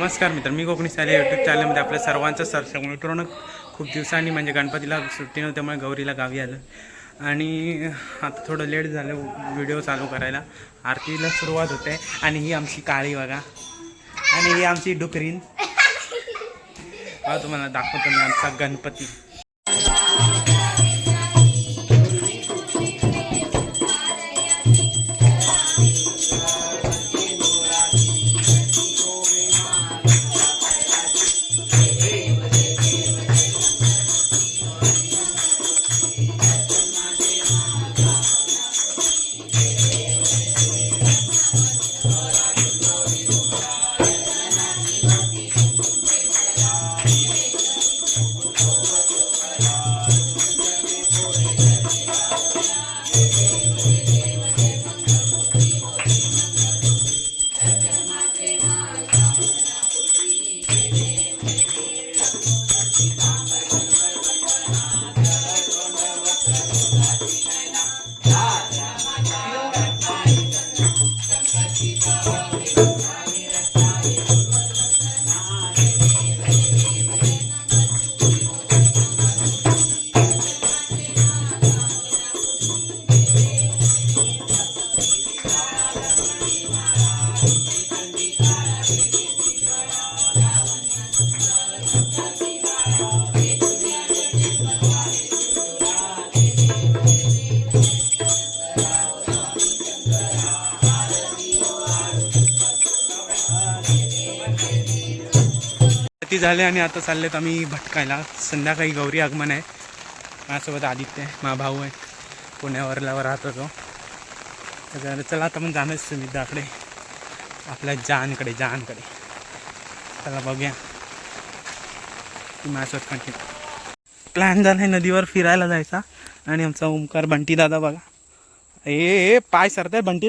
नमस्कार मित्र मी कोकणी साले यूट्यूब चॅनलमध्ये आपल्या सर्वांचं सरसक मित्रांनो. खूप दिवसांनी म्हणजे गणपतीला सुट्टी नव्हती त्यामुळे गौरीला गावी आलं. आणि आता थोडं लेट झालं व्हिडिओ चालू करायला. आरतीला सुरुवात होते. आणि ही आमची काळी बघा. आणि ही आमची डुकरीन. बघा तुम्हाला दाखवतो मी आमचा गणपती. ती झाले आणि आता चाललेत आम्ही भटकायला. संध्याकाळी गौरी आगमन आहे. माझ्यासोबत आदित्य आहे माझा भाऊ आहे. पुण्यावरला राहतो तो तर चला आता पण जाणार सुमित्राकडे. आपल्या जानकडे जानकडे. चला बघूया. माझ्यासोबत कंटिन्यू प्लॅन झाला आहे नदीवर फिरायला जायचा. आणि आमचा ओमकार बंटी दादा बघा. ए पाय पाय सरताय बंटी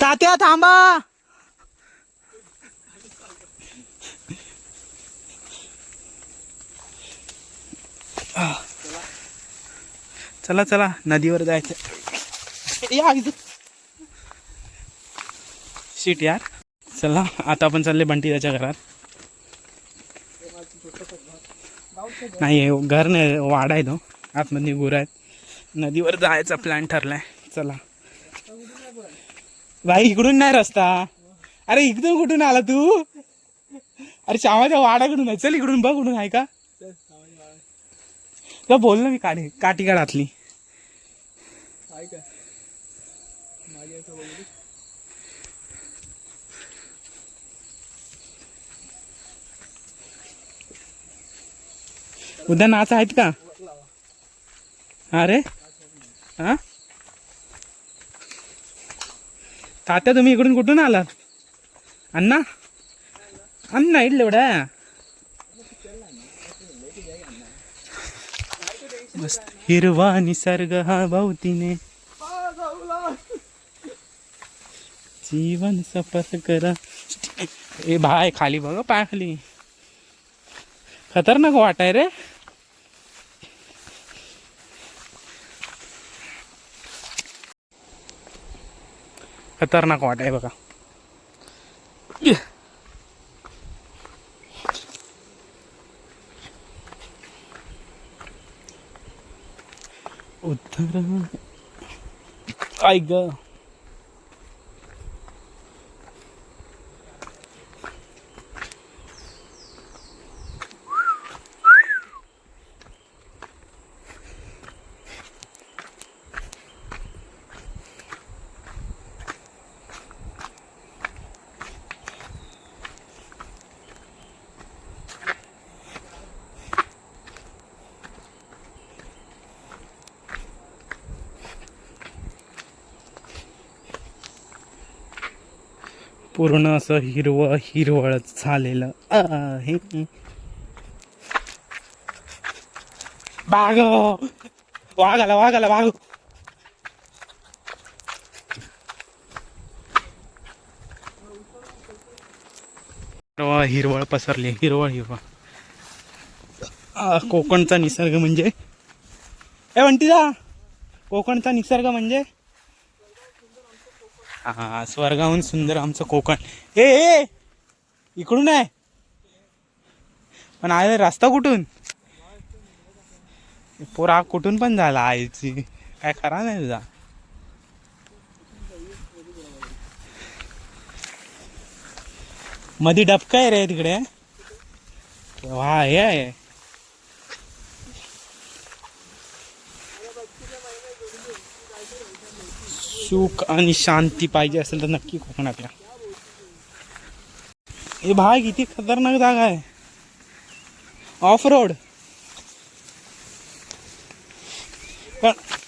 तात्या थांबा. चला चला नदीवर जायचं. या शीट यार. चला आता आपण चालले बंटी त्याच्या घरात. नाही घर नाही वाडा आहे तो. आतमध्ये गुर आहेत. नदीवर जायचा प्लॅन ठरलाय. चला. भाई इकडून नाही रस्ता. अरे इकडून कुठून आला तू? अरे श्यामाच्या वाडाकडून आहे. चल इकडून बघ कुठून आहे का? तुला बोल ना मी काठी काठी काढातली उद्या नाच आहेत का? अरे हा? तात्या तुम्ही इकडून कुठून आलात? अण्णा? अण्णा इडलं एवढ्या? मस्त हिरवा निसर्ग हा भावतीने जीवन सफर करा. ए भाय खाली बघ पाय खाली. खतरनाक वाटाय रे. खतरनाक वाट आहे बघा. उत्तर ऐक पूर्ण असं हिरवं हिरवळ झालेलं आहे. बाग! वाघाला वाघाला वाघ! हिरवळ हिरवळ पसरली हिरवळ हिरवळ. कोकणचा निसर्ग म्हणजे? ए म्हणती जा कोकणचा निसर्ग म्हणजे? हा स्वर्गाहून सुंदर आमचं कोकण. ए ए इकडून आहे. पण आहे रस्ता कुठून? पोरा कुठून पण झाला आईची. काय करा नाही तुझा. मधी डबका आहे रे तिकडे. वा हे आहे. सुख आणि शांती पाहिजे असेल तर नक्की कोकणात या. हे भाग किती खतरनाक जागा आहे. ऑफ रोड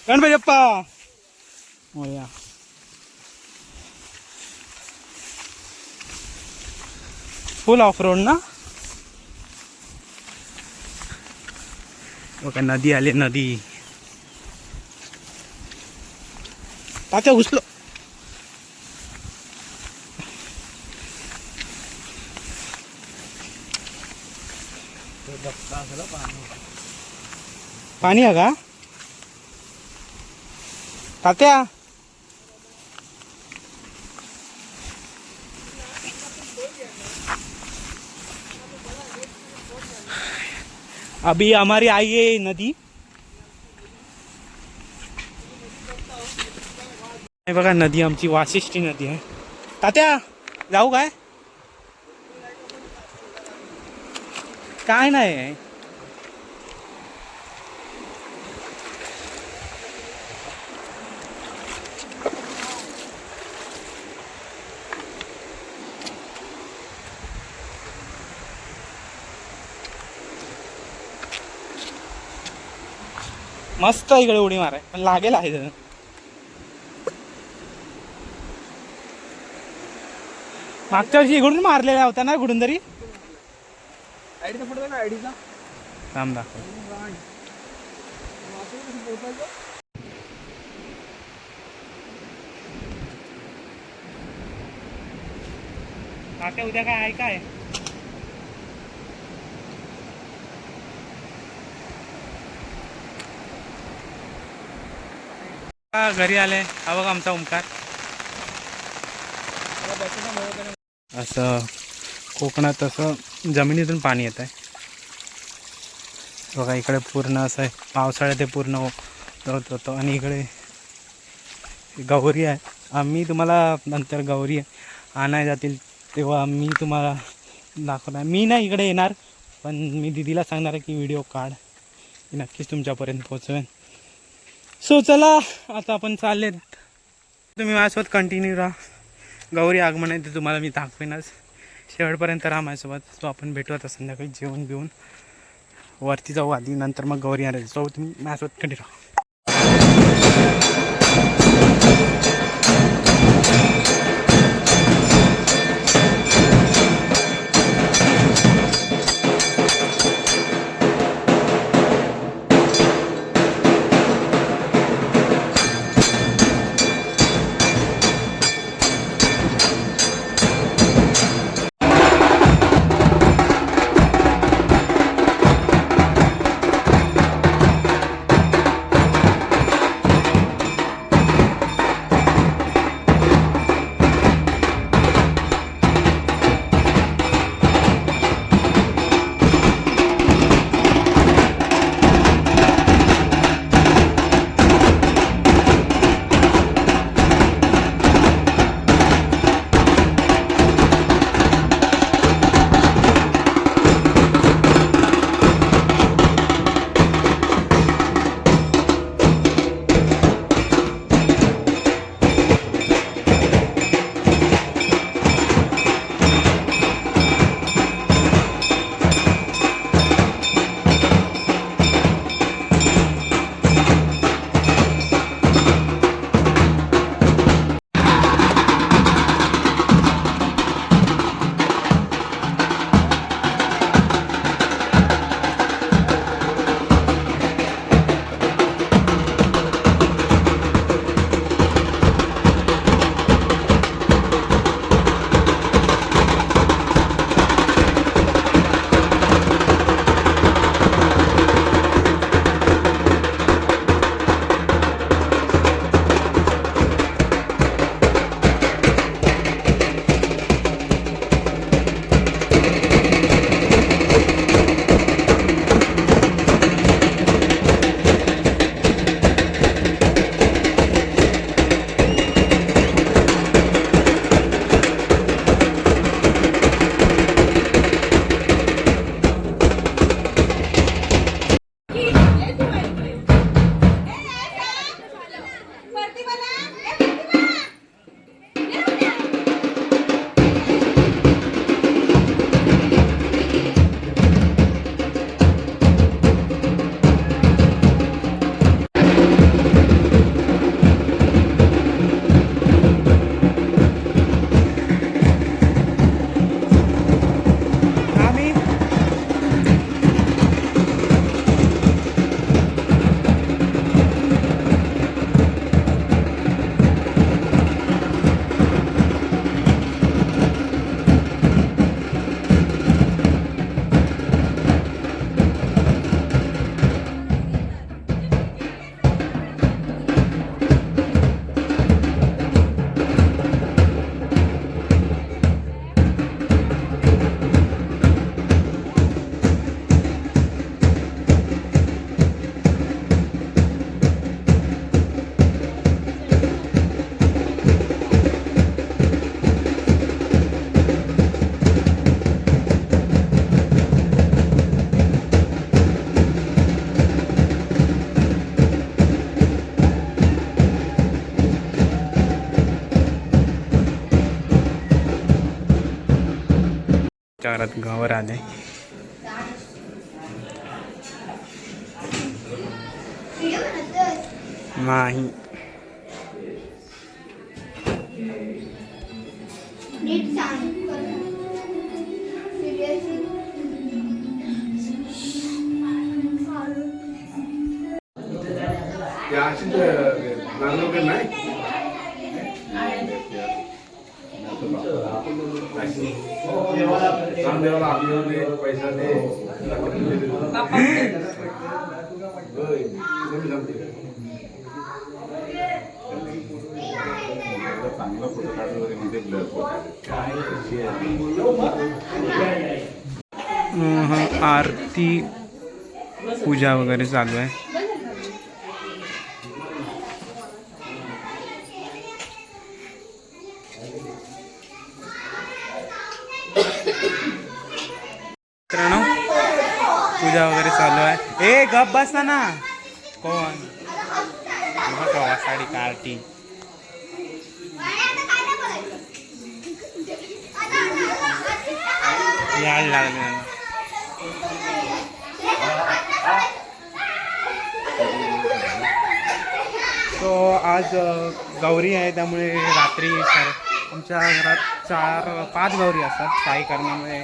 गणपती बाप्पा या फुल ऑफ रोड ना? बघा नदी आली नदी. तात्या घुसलो. पाणी आहे का? तात्या अभी हमारी आई है नदी. बघा नदी आमची वाशिष्ठी नदी आहे. तात्या जाऊ काय? काय नाही. मस्त इकडे उडी माराय. पण लागेल आहे. मागच्या वर्षी इकडून मारलेला होता ना कुठून तरी? आयडीचा फोटो ना आयडीचा. थांब दाखव तात्या उद्या काय आहे काय घरी आले. हा बघा आमचा ओंकार असं कोकणात असं जमिनीतून पाणी येत आहे. बघा इकडे पूर्ण असं आहे. पावसाळ्यात ते पूर्ण होत होतं. आणि इकडे गौरी आहे. आम्ही तुम्हाला नंतर गौरी आणाय जातील तेव्हा मी तुम्हाला दाखवणार. मी नाही इकडे येणार पण मी दिदीला सांगणार आहे की व्हिडिओ काढ. मी नक्कीच तुमच्यापर्यंत पोहोचवेन. सो चला आता आपण चाललेत. तुम्ही माझ्यासोबत कंटिन्यू राहा. गौरी आगमन आहे ते तुम्हाला मी दाखवेनच. शेवटपर्यंत राहा माझ्यासोबत तो आपण भेटू आता संध्याकाळी जेवण बिवून वरती जाऊ आधी नंतर मग गौरी आणायला. सो तुम्ही माझ्यासोबत कधी राहा? चारात गावर आले. नाही. नीट सांग त्या अशीच लागलं नाही. सांग देवाला दे, पैसा दे चांगला फोटो म्हणजे ब्लर आरती पूजा वगैरे चालू आहे. ए गप बसा ना. कोण? साडी कार्टी याड लागले. मला सो आज गौरी आहे त्यामुळे रात्री सर आमच्या घरात चार पाच गौरी असतात. काही कारणामुळे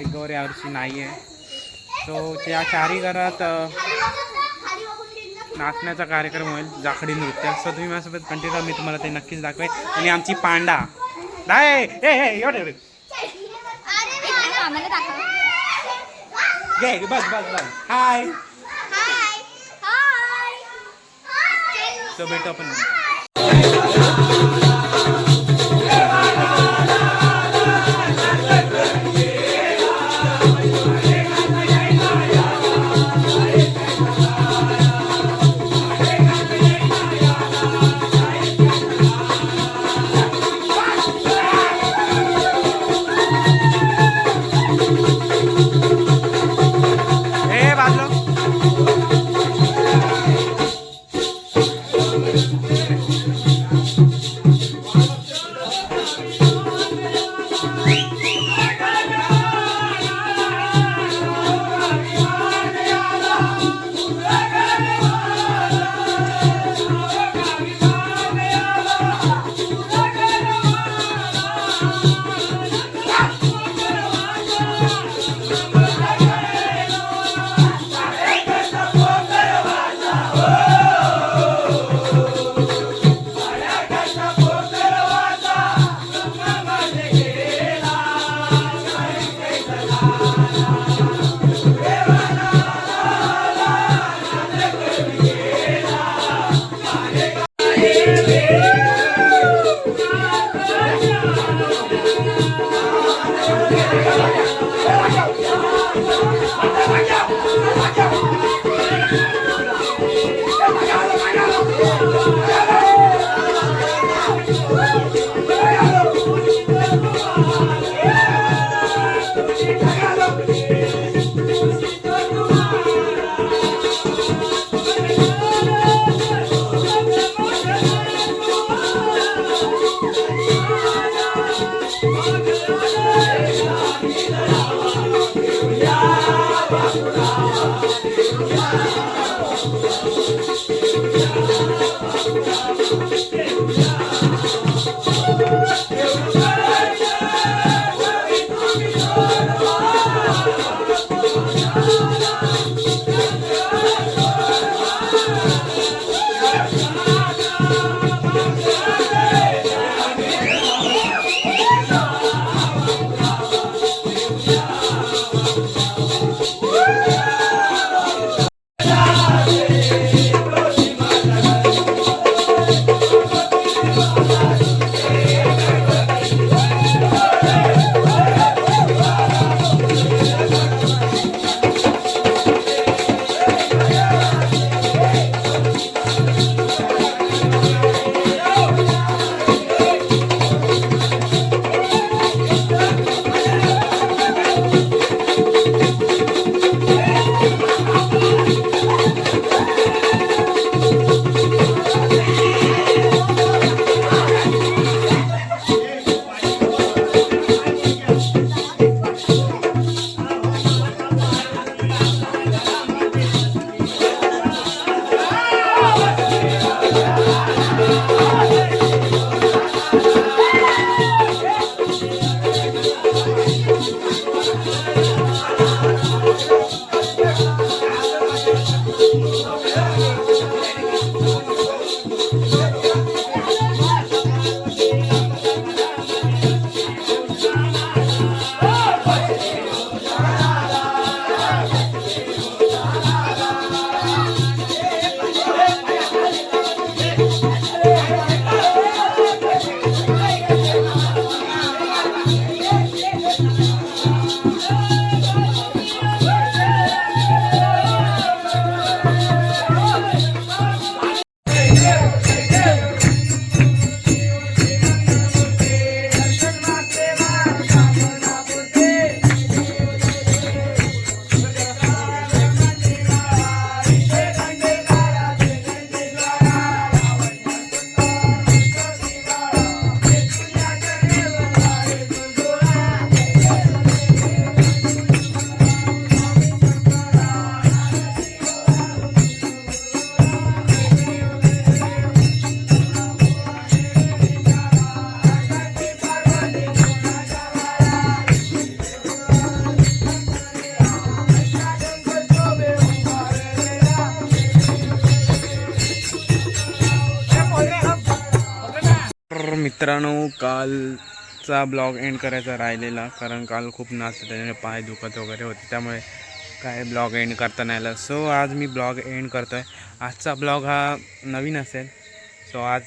एक गौरी यावर्षी नाही आहे सो त्या चारही घरात नाचण्याचा कार्यक्रम होईल जाखडी नृत्य. सो तुम्ही माझ्यासोबत कंटिन्यू मी तुम्हाला ते नक्कीच दाखवेन. आणि आमची पांडा. नाही बस बस बस. हाय हाय हाय सो भेटू आपण Yeah. मित्रांनो कालचा ब्लॉग एंड करायचा राहिलेला कारण काल खूप नाचतं त्याच्यामुळे पाय दुखत वगैरे होते त्यामुळे काय ब्लॉग एंड करता नाही आला. सो आज मी ब्लॉग एंड करतो आहे आजचा ब्लॉग हा नवीन असेल. सो आज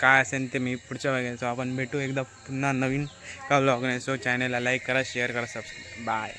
काय असेल ते मी पुढच्या वेळेला सो आपण भेटू एकदा पुन्हा नवीन का ब्लॉग नाही सो चॅनलला लाईक करा शेअर करा सबस्क्राईब बाय